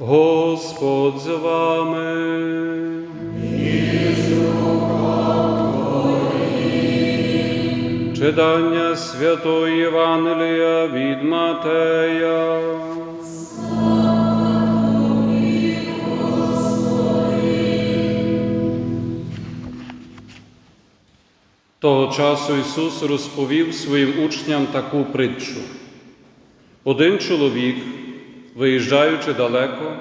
Господь з вами. Читання Святої Євангелія від Матея. Того часу Ісус розповів своїм учням таку притчу. Один чоловік, виїжджаючи далеко,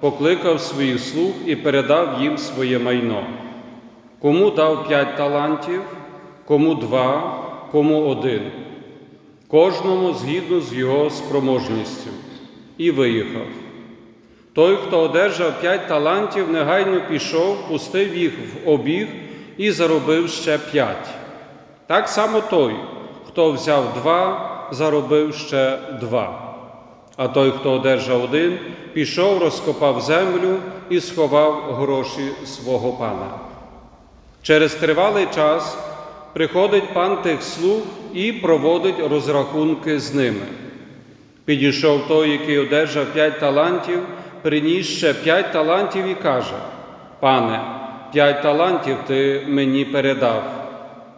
покликав своїх слуг і передав їм своє майно. Кому дав п'ять талантів, кому два, кому один, кожному згідно з його спроможністю, і виїхав. Той, хто одержав п'ять талантів, негайно пішов, пустив їх в обіг і заробив ще п'ять. Так само той, хто взяв два, заробив ще два. А той, хто одержав один, пішов, розкопав землю і сховав гроші свого пана. Через тривалий час приходить пан тих слуг і проводить розрахунки з ними. Підійшов той, який одержав п'ять талантів, приніс ще п'ять талантів і каже: Пане, п'ять талантів ти мені передав.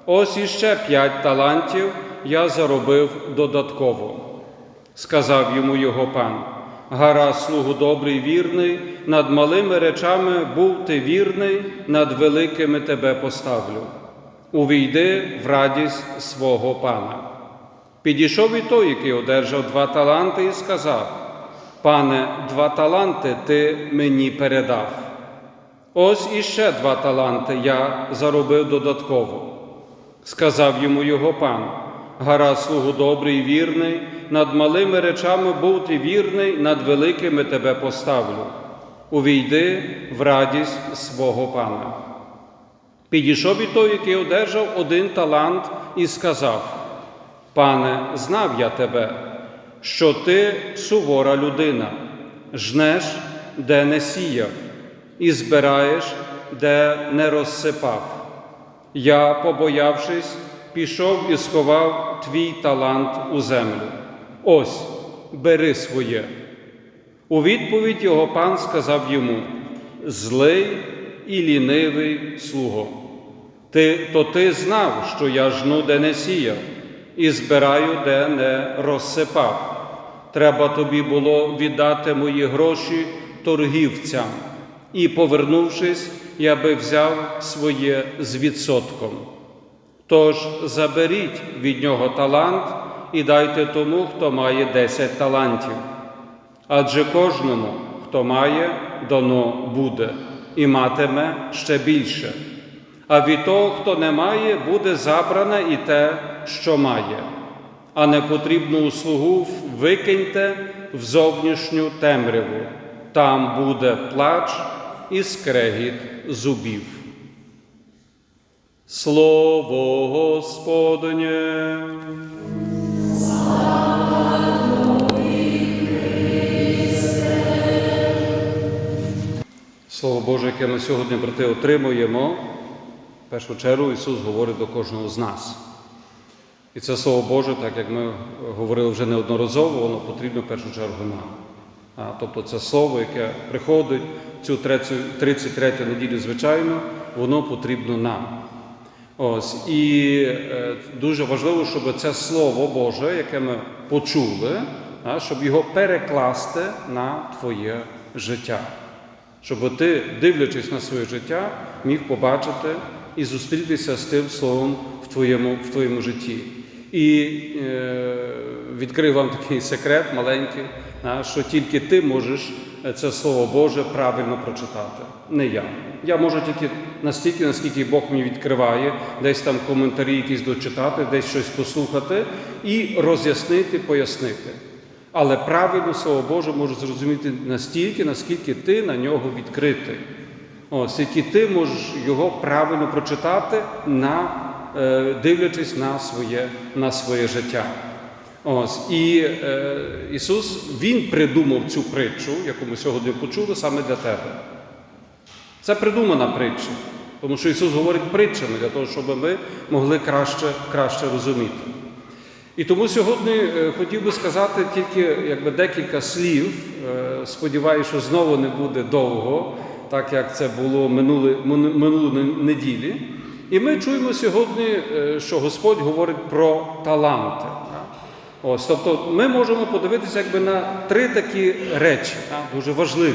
Ось іще п'ять талантів я заробив додатково. Сказав йому його пан: Гаразд, слугу добрий, вірний, над малими речами був ти вірний, над великими тебе поставлю. Увійди в радість свого пана. Підійшов і той, який одержав два таланти, і сказав: Пане, два таланти ти мені передав. Ось іще два таланти я заробив додатково. Сказав йому його пан, гаразд, слугу добрий вірний, над малими речами був ти вірний, над великими тебе поставлю. Увійди в радість свого пана. Підійшов і той, який одержав один талант, і сказав: Пане, знав я тебе, що ти сувора людина, жнеш, де не сіяв, і збираєш, де не розсипав. Я, побоявшись, пішов і сховав твій талант у землю. Ось, бери своє. У відповідь його пан сказав йому: Злий і лінивий слуго. Ти, то ти знав, що я жну, де не сіяв, і збираю, де не розсипав. Треба тобі було віддати мої гроші торгівцям, і, повернувшись, я би взяв своє з відсотком. Тож заберіть від нього талант і дайте тому, хто має десять талантів. Адже кожному, хто має, дано буде, і матиме ще більше. А від того, хто не має, буде забране і те, що має. А непотрібну услугу викиньте в зовнішню темряву. Там буде плач і скрегіт зубів. Слово Господнє. Слово Боже, яке ми сьогодні, брати, отримуємо, в першу чергу Ісус говорить до кожного з нас. І це Слово Боже, так як ми говорили вже неодноразово, воно потрібно в першу чергу нам. А, тобто це слово, яке приходить цю 33 неділю, звичайно, воно потрібно нам. Ось, І е, дуже важливо, щоб це Слово Боже, яке ми почули, щоб його перекласти на твоє життя. Щоб ти, дивлячись на своє життя, міг побачити і зустрітися з тим словом в твоєму, в твоєму житті. І е, відкрив вам такий секрет маленький, що тільки ти можеш це Слово Боже правильно прочитати, не я. Я можу тільки настільки, наскільки Бог мені відкриває, десь там коментарі якісь дочитати, десь щось послухати і роз'яснити, пояснити. Але правильно Слово Боже може зрозуміти настільки, наскільки ти на нього відкритий. Ось, які ти можеш його правильно прочитати, на, е, дивлячись на своє, на своє життя. Ось, І е, Ісус Він придумав цю притчу, яку ми сьогодні почули, саме для тебе. Це придумана притча, тому що Ісус говорить притчами для того, щоб ми могли краще, краще розуміти. І тому сьогодні е, хотів би сказати тільки якби, декілька слів. Е, Сподіваюся, що знову не буде довго, так як це було минуле, мину- минулу неділі. І ми чуємо сьогодні, е, що Господь говорить про таланти. Ось, тобто ми можемо подивитися якби, на три такі речі, дуже важливі.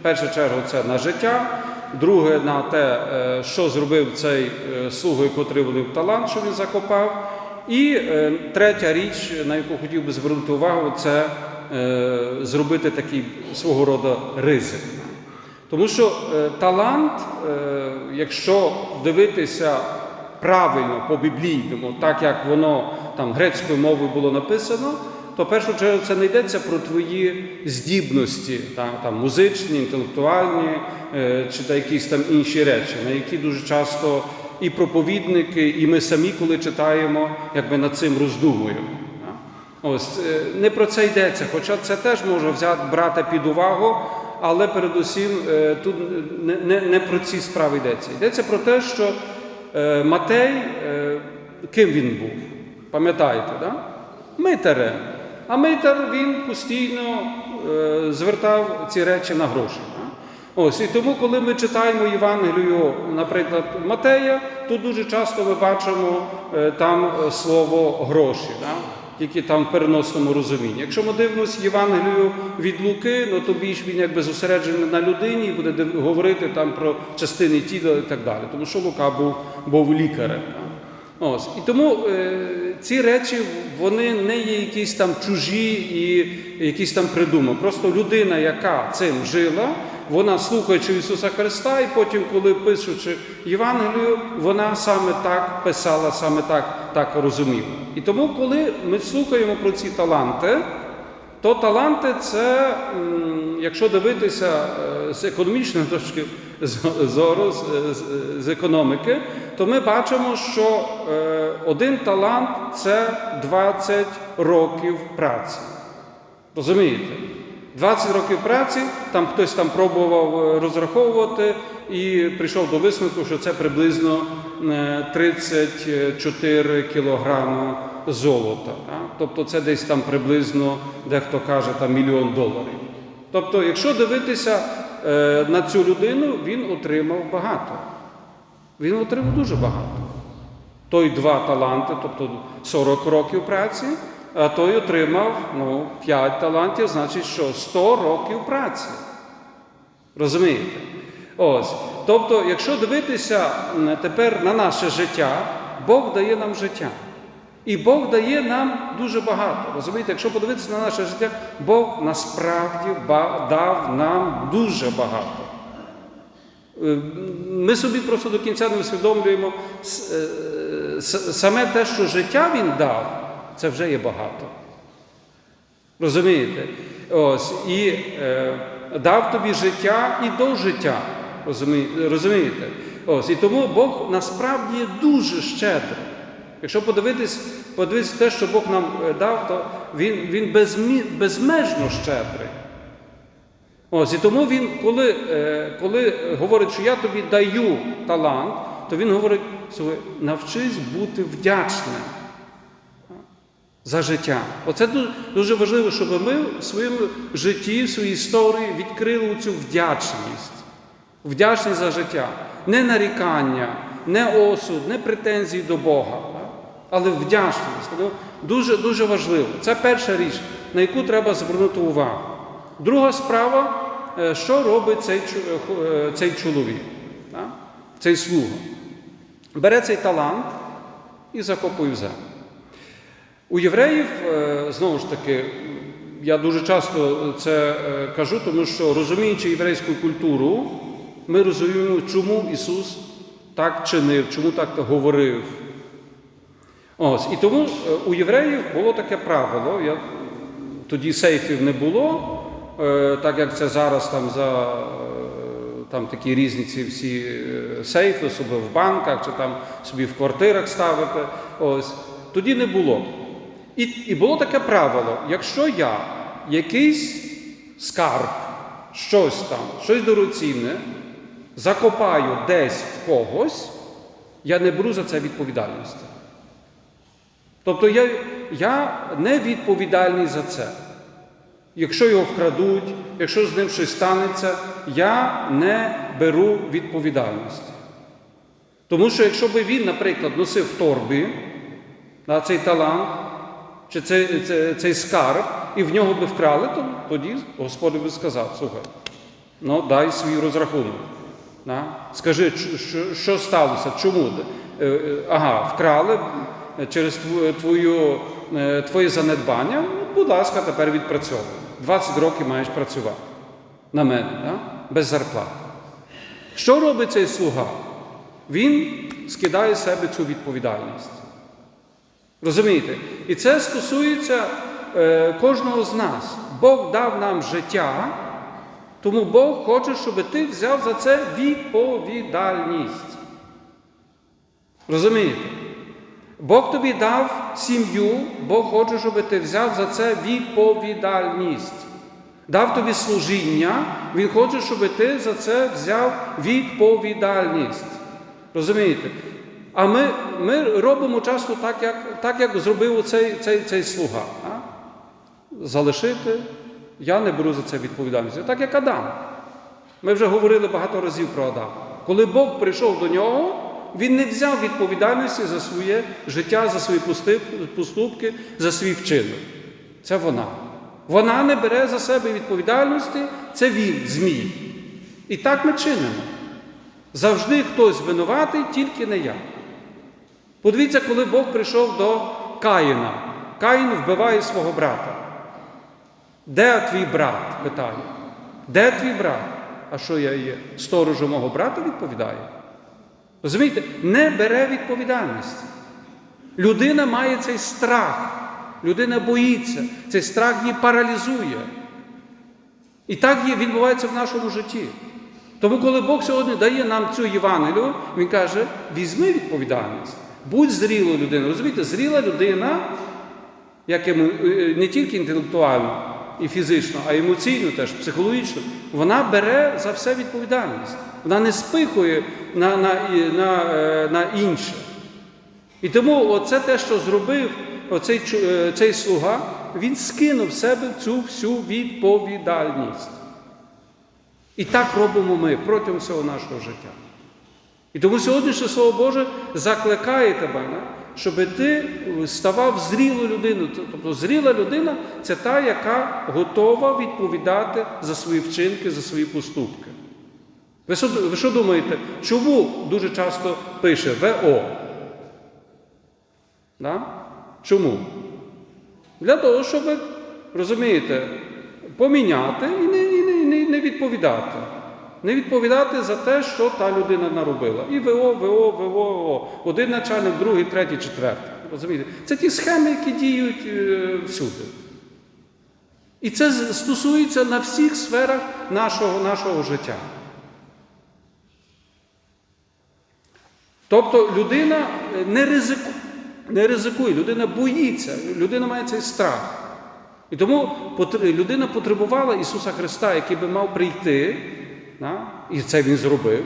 В першу чергу це на життя, друге на те, е, що зробив цей е, слуга, котрий волив талант, що він закопав. І е, третя річ, на яку хотів би звернути увагу, це зробити такий свого роду ризик. Тому що талант, якщо дивитися правильно по біблійному, так як воно там грецькою мовою було написано, то в першу чергу це не йдеться про твої здібності, там, там музичні, інтелектуальні е, чи та якісь там інші речі, на які дуже часто і проповідники, і ми самі, коли читаємо, якби над цим роздумуємо. Ось е, не про це йдеться, хоча це теж може взяти брати під увагу, але передусім е, тут не, не, не про ці справи йдеться. Йдеться про те, що Матей, ким він був? Пам'ятаєте, да? Митарем. А митар він постійно е, звертав ці речі на гроші. Ось і тому, коли ми читаємо Євангелію, наприклад, Матея, то дуже часто ми бачимо е, там е, слово гроші, да? тільки там в переносному розумінні. Якщо ми дивимося Євангелію від Луки, ну то більш він якби зосереджений на людині і буде говорити там про частини тіла і так далі, тому що Лука був, був лікарем. Ось. І тому е, ці речі вони не є якісь там чужі і якісь там придумані. Просто людина, яка цим жила, вона слухаючи Ісуса Христа, і потім, коли пишучи Євангелію, вона саме так писала, саме так, так розуміла. І тому, коли ми слухаємо про ці таланти, то таланти це, якщо дивитися е, з економічної точки зору, з- з- економіки, то ми бачимо, що е, один талант це 20 років праці. Розумієте? 20 років праці, там хтось там пробував е, розраховувати і прийшов до висновку, що це приблизно е, 34 кілограми золота. так? Тобто це десь там приблизно, дехто каже, там мільйон доларів. Тобто, якщо дивитися е, на цю людину, він отримав багато. Він отримав дуже багато. Той два таланти, тобто 40 років праці, а той отримав ну, 5 талантів, значить, що 100 років праці. Розумієте? Ось. Тобто, якщо дивитися тепер на наше життя, Бог дає нам життя. І Бог дає нам дуже багато. Розумієте, якщо подивитися на наше життя, Бог насправді дав нам дуже багато. Е, Ми собі просто до кінця не усвідомлюємо е, саме те, що життя він дав, це вже є багато. Розумієте? Ось, і е, дав тобі життя і до життя. Розумієте? Ось, і тому Бог насправді дуже щедрий. Якщо подивитись, подивитись те, що Бог нам е, дав, то Він, він безмі, безмежно щедрий. Ось, і тому він, коли, е, коли говорить, що я тобі даю талант, то він говорить, навчись бути вдячним за життя. Оце дуже важливо, щоб ми в своєму житті, в своїй історії відкрили цю вдячність. Вдячність за життя. Не нарікання, не осуд, не претензії до Бога? Але вдячність. Дуже, дуже важливо. Це перша річ, на яку треба звернути увагу. Друга справа, е, що робить цей, е, цей чоловік, цей слуга. Бере цей талант і закопує в землю. У євреїв, е, знову ж таки, я дуже часто це е, кажу, тому що розуміючи єврейську культуру, ми розуміємо, чому Ісус так чинив, чому так говорив. Ось, і тому е, у євреїв було таке правило, я, тоді сейфів не було, е, так як це зараз там за е, там такі різні ці всі сейфи, особливо в банках чи там собі в квартирах ставити. Ось, тоді не було. І, і було таке правило: якщо я якийсь скарб, щось там, щось дорогоцінне, закопаю десь в когось, я не беру за це відповідальності. Тобто я, я не відповідальний за це. Якщо його вкрадуть, якщо з ним щось станеться, я не беру відповідальності. Тому що якщо би він, наприклад, носив в торбі да, цей талант чи цей, цей, цей скарб, і в нього би вкрали, то тоді Господь би сказав, слухай, ну дай свій розрахунок. Да? Скажи, що, що, що сталося? Чому? Е, е, Ага, вкрали через твою, е, твоє занедбання, будь ласка, тепер відпрацьовуй. 20 років маєш працювати на мене, да? без зарплати. Що робить цей слуга? Він скидає з себе цю відповідальність. Розумієте? І це стосується е, кожного з нас. Бог дав нам життя, тому Бог хоче, щоб ти взяв за це відповідальність. Розумієте? Бог тобі дав сім'ю, Бог хоче, щоб ти взяв за це відповідальність. Дав тобі служіння, Він хоче, щоб ти за це взяв відповідальність. Розумієте? А ми, ми робимо часто так, як, так, як зробив цей, цей, цей слуга. А? Залишити, я не беру за це відповідальність. Так як Адам. Ми вже говорили багато разів про Адама. Коли Бог прийшов до нього, він не взяв відповідальності за своє життя, за свої поступки, за свій вчинок. Це вона. Вона не бере за себе відповідальності, це він, змій. І так ми чинимо. Завжди хтось винуватий, тільки не я. Подивіться, коли Бог прийшов до Каїна. Каїн вбиває свого брата. Де твій брат? питає. Де твій брат? А що я є? Сторожу мого брата відповідає. Розумієте, не бере відповідальності. Людина має цей страх, людина боїться, цей страх її паралізує. І так є, відбувається в нашому житті. Тому, коли Бог сьогодні дає нам цю Євангелію, Він каже: візьми відповідальність, будь зрілою людиною. Розумієте, зріла людина, як е, не тільки інтелектуально і фізично, а емоційно, теж, психологічно, вона бере за все відповідальність. Вона не спихує на, на, на, е, на інше. І тому оце те, що зробив оцей, е, цей слуга, він скинув в себе цю всю відповідальність. І так робимо ми протягом всього нашого життя. І тому сьогоднішнє Слово Боже закликає тебе, не, щоб ти ставав зрілою людиною. Тобто зріла людина це та, яка готова відповідати за свої вчинки, за свої поступки. Ви що, ви що думаєте, чому дуже часто пише ВО? Да? Чому? Для того, щоб, розумієте, поміняти і не, і не, і не відповідати. Не відповідати за те, що та людина наробила. І ВО, ВО, ВО, ВО. Один начальник, другий, третій, четвертий. Розумієте? Це ті схеми, які діють е, всюди. І це стосується на всіх сферах нашого, нашого життя. Тобто людина е, не ризикує, не ризикує, людина боїться, людина має цей страх. І тому людина потребувала Ісуса Христа, який би мав прийти, і це Він зробив,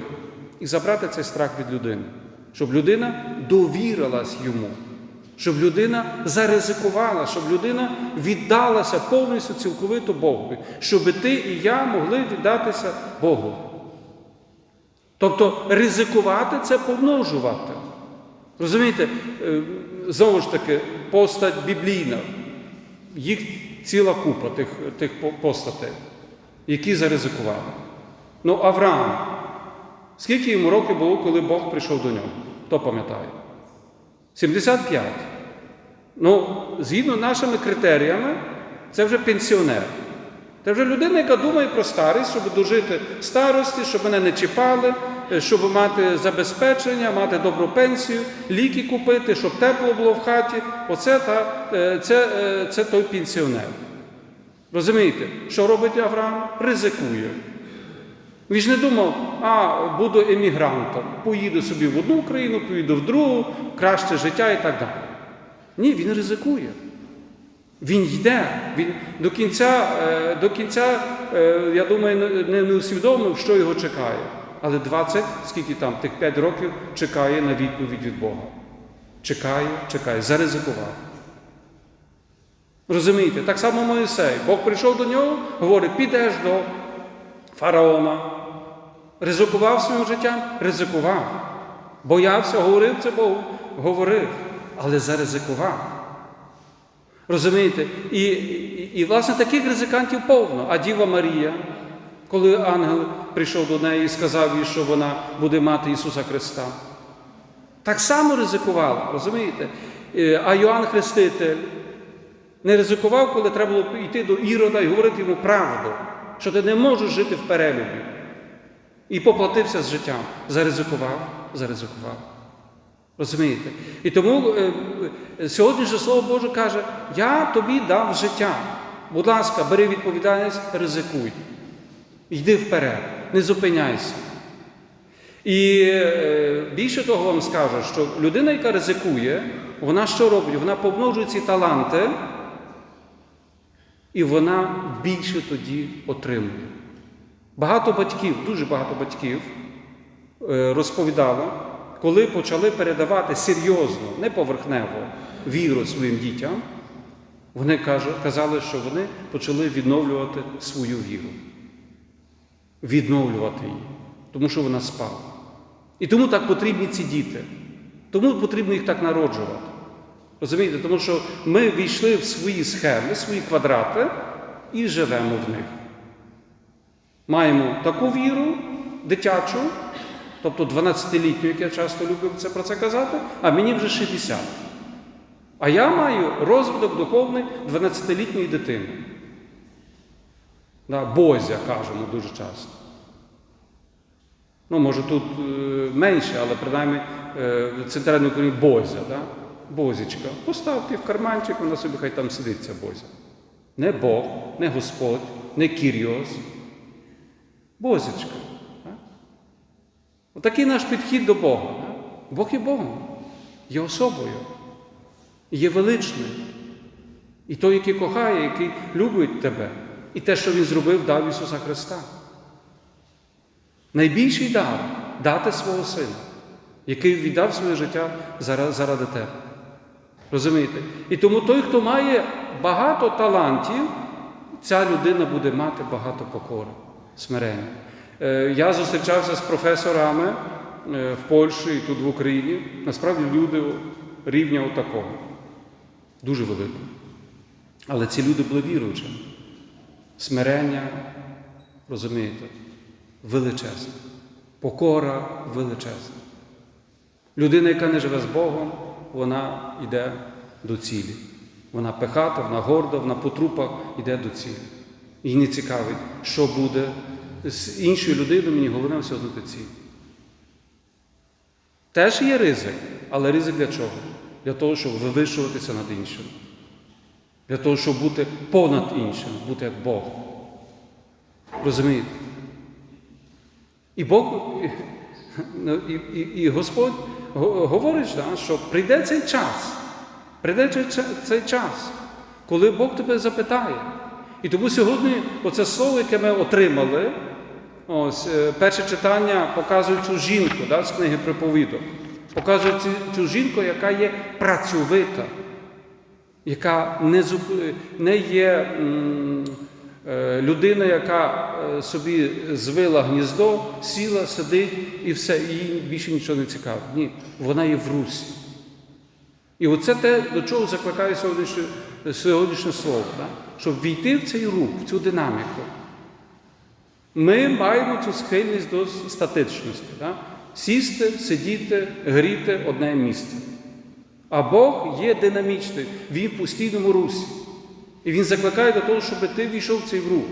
і забрати цей страх від людини, щоб людина довірилась йому, щоб людина заризикувала, щоб людина віддалася повністю цілковито Богові, щоб ти і я могли віддатися Богу. Тобто ризикувати це помножувати. Розумієте, Е, знову ж таки, постать біблійна, їх ціла купа тих, тих постатей, які заризикували. Ну, Авраам, скільки йому років було, коли Бог прийшов до нього? Хто пам'ятає? 75. Ну, згідно нашими критеріями, це вже пенсіонер. Це вже людина, яка думає про старість, щоб дожити старості, щоб мене не чіпали, е, щоб мати забезпечення, мати добру пенсію, ліки купити, щоб тепло було в хаті. Оце та, е, це, е, це той пенсіонер. Розумієте, що робить Авраам? Ризикує. Він ж не думав, а буду емігрантом, поїду собі в одну країну, поїду в другу, краще життя і так далі. Ні, він ризикує. Він йде. Він до кінця, е, до кінця е, я думаю, не- не, усвідомив, що його чекає. Але 20, скільки там, тих 5 років чекає на відповідь від Бога. Чекає, чекає, заризикував. Розумієте? Так само Моїсей. Бог прийшов до нього, говорить, підеш до фараона. Ризикував своїм життям? Ризикував. Боявся, говорив це Богу, говорив, але заризикував. Розумієте? І, і, і, власне, таких ризикантів повно. А Діва Марія, коли ангел прийшов до неї і сказав їй, що вона буде мати Ісуса Христа, так само ризикувала, розумієте? Е, А Йоанн Хреститель не ризикував, коли треба було йти до Ірода і говорити йому правду, що ти не можеш жити в перелюбі. І поплатився з життям. Заризикував, заризикував. Розумієте? І тому е, е, сьогоднішнє Слово Боже каже: Я тобі дав життя. Будь ласка, бери відповідальність, ризикуй. Йди вперед, не зупиняйся. І е, більше того вам скажу, що людина, яка ризикує, вона що робить? Вона помножує ці таланти, і вона більше тоді отримує. Багато батьків, дуже багато батьків е, розповідало, коли почали передавати серйозно, не поверхнево віру своїм дітям, вони казали, що вони почали відновлювати свою віру. Відновлювати її, тому що вона спала. І тому так потрібні ці діти. Тому потрібно їх так народжувати. Розумієте, тому що ми війшли в свої схеми, свої квадрати і живемо в них. Маємо таку віру дитячу, тобто 12-літню, як я часто люблю це про це казати, а мені вже 60. А я маю розвиток духовний 12-літньої дитини. Да, Бозя кажемо дуже часто. Ну, може, тут е, менше, але принаймні е, в центральній Україні Бозя, да? Бозічка. Поставте в карманчик, вона собі хай там сидить ця Бозя. Не Бог, не Господь, не Кіріос. Бозічка. Отакий наш підхід до Бога. Бог є Богом, є особою, є величним. І той, який кохає, який любить тебе. І те, що Він зробив, дав Ісуса Христа. Найбільший дар дати свого сина, який віддав своє життя заради тебе. Розумієте? І тому той, хто має багато талантів, ця людина буде мати багато покори, смирення. Е, Я зустрічався з професорами е, в Польщі і тут в Україні. Насправді люди рівня отакого. Дуже великого. Але ці люди були віруючими. Смирення, розумієте, величезне. Покора величезна. Людина, яка не живе з Богом, вона йде до цілі. Вона пехата, вона горда, вона по трупах йде до цілі. Їй не цікавить, що буде з іншою людиною, мені головне все одно цілі. Теж є ризик, але ризик для чого? Для того, щоб вивищуватися над іншим. Для того, щоб бути понад іншим, бути як Бог. Розумієте? І Бог, ну, і, і, і Господь говорить, що прийде цей час, прийде цей час, коли Бог тебе запитає. І тому сьогодні оце слово, яке ми отримали, ось, е, перше читання показує цю жінку да, з книги приповідок. Показує цю, жінку, яка є працьовита, яка не, не є м, е, людина, яка е, собі звила гніздо, сіла, сидить і все, і їй більше нічого не цікавить. Ні, вона є в русі. І оце те, до чого закликає сьогоднішнє, сьогоднішнє слово, да? щоб війти в цей рух, в цю динаміку. Ми маємо цю схильність до статичності. Да? Сісти, сидіти, гріти одне місце. А Бог є динамічний, Він в постійному русі. І Він закликає до того, щоб ти війшов в цей рух.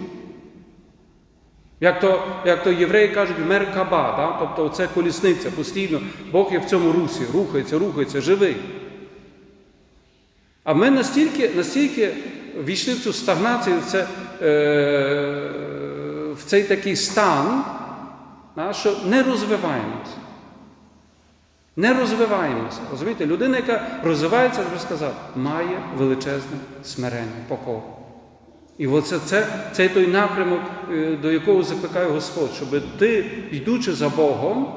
Як то, як то євреї кажуть, меркаба, да? тобто це колісниця постійно, Бог є в цьому русі, рухається, рухається, живий. А ми настільки, настільки війшли в цю стагнацію, в, це, е, в цей такий стан, що не розвиваємося. Не розвиваємося. Розумієте, людина, яка розвивається, вже сказав, має величезне смирення, покору. І оце це, це той напрямок, е, до якого закликає Господь, щоб ти, йдучи за Богом,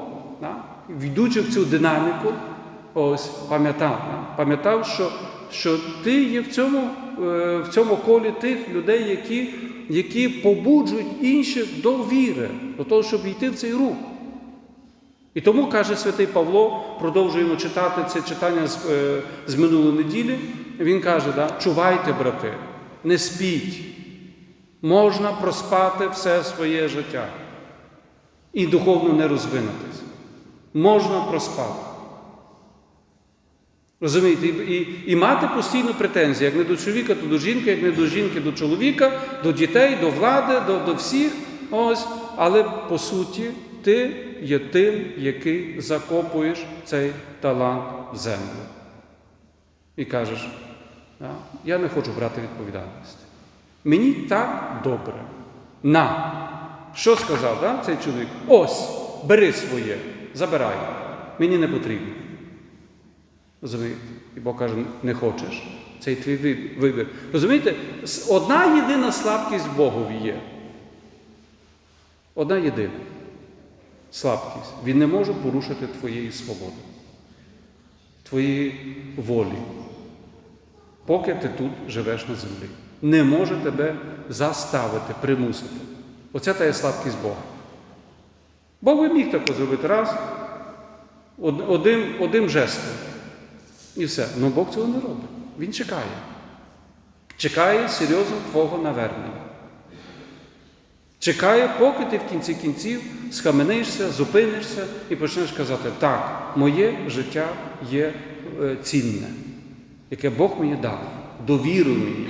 йдучи в цю динаміку, ось пам'ятав, пам'ятав, що, що ти є в цьому е, в цьому колі тих людей, які, які побуджують інших до віри, до того, щоб йти в цей рух. І тому каже святий Павло, продовжуємо читати це читання з, е, з минулої неділі. Він каже: да, чувайте, брати, не спіть. Можна проспати все своє життя і духовно не розвинутися. Можна проспати. Розумієте, і, і, мати постійно претензії, як не до чоловіка, то до жінки, як не до жінки, до чоловіка, до дітей, до влади, до, до всіх. Ось. Але по суті, ти є тим, який закопуєш цей талант в землю. І кажеш, «Да, я не хочу брати відповідальність. Мені так добре. На. Що сказав да, цей чоловік? Ось, бери своє, забирай. Мені не потрібно. Розумієте? І Бог каже, не хочеш. Це і твій вибір. Розумієте, одна єдина слабкість Богові є. Одна єдина слабкість. Він не може порушити твоєї свободи, твоєї волі, поки ти тут живеш на землі. Не може тебе заставити, примусити. Оце та є слабкість Бога. Бог би міг таке зробити раз, од- одним, одним жестом. І все. Ну Бог цього не робить. Він чекає. Чекає серйозно твого навернення. Чекає, поки ти в кінці кінців схаменишся, зупинишся і почнеш казати, так, моє життя є е, цінне, яке Бог мені дав, довіруй мені.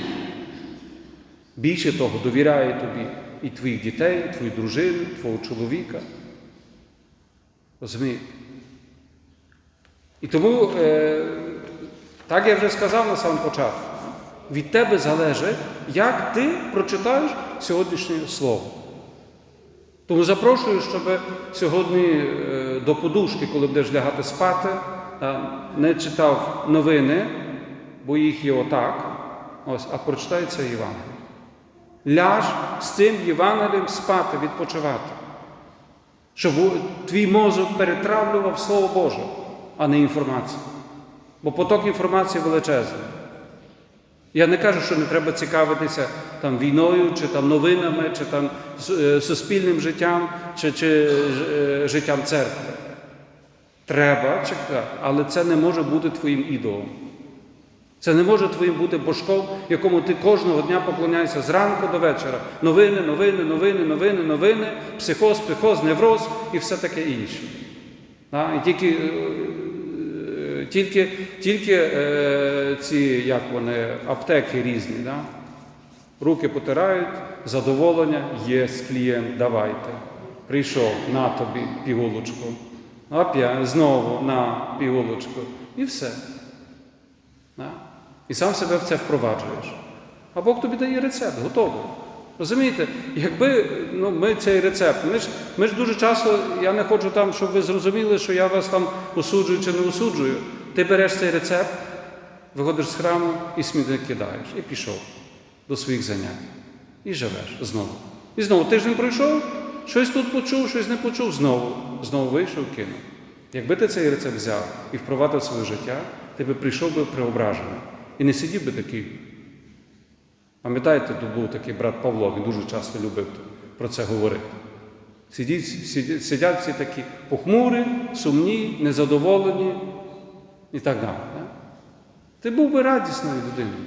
Більше того, довіряє тобі і твоїх дітей, твою дружину, твого чоловіка. Розумієте? І тому, е, так я вже сказав на самому початку, від тебе залежить, як ти прочитаєш сьогоднішнє слово. Тому запрошую, щоб сьогодні е, до подушки, коли будеш лягати спати, е, не читав новини, бо їх є отак, ось, а прочитай це Євангеліє. Ляж з цим Євангелієм спати, відпочивати. Щоб твій мозок перетравлював Слово Боже, а не інформацію. Бо поток інформації величезний. Я не кажу, що не треба цікавитися там, війною, чи там, новинами, чи там, е, суспільним життям, чи, чи е, життям церкви. Треба чекати, але це не може бути твоїм ідолом. Це не може твоїм бути божком, якому ти кожного дня поклоняєшся зранку до вечора. Новини, новини, новини, новини, новини, психоз, психоз, невроз і все таке інше. І тільки, е, тільки, тільки е, ці, як вони, аптеки різні. Да? Руки потирають, задоволення, є клієнт, давайте. Прийшов на тобі пігулочку, опять знову на пігулочку. І все. Да? І сам себе в це впроваджуєш. А Бог тобі дає рецепт, готовий. Розумієте, якби ну, ми цей рецепт, ми ж, ми ж дуже часто, я не хочу там, щоб ви зрозуміли, що я вас там осуджую чи не осуджую. Ти береш цей рецепт, виходиш з храму і смітник кидаєш, і пішов до своїх занять. І живеш знову. І знову тиждень пройшов, щось тут почув, щось не почув, знову, знову вийшов, кинув. Якби ти цей рецепт взяв і впровадив своє життя, ти би прийшов би преображений. І не сидів би такий. Пам'ятаєте, тут був такий брат Павло, він дуже часто любив про це говорити. Сидять, сидять, всі такі похмурі, сумні, незадоволені і так далі. да? Ти був би радісною людиною,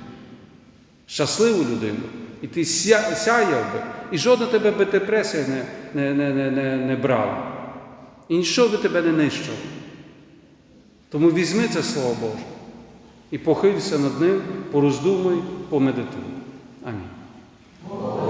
щасливою людиною. І ти ся- сяяв би, і жодна тебе би депресія не, не, не, не, не, не брала. І нічого би тебе не нищило. Тому візьми це Слово Боже і похилься над ним, пороздумуй, помедитуй. 아 멘.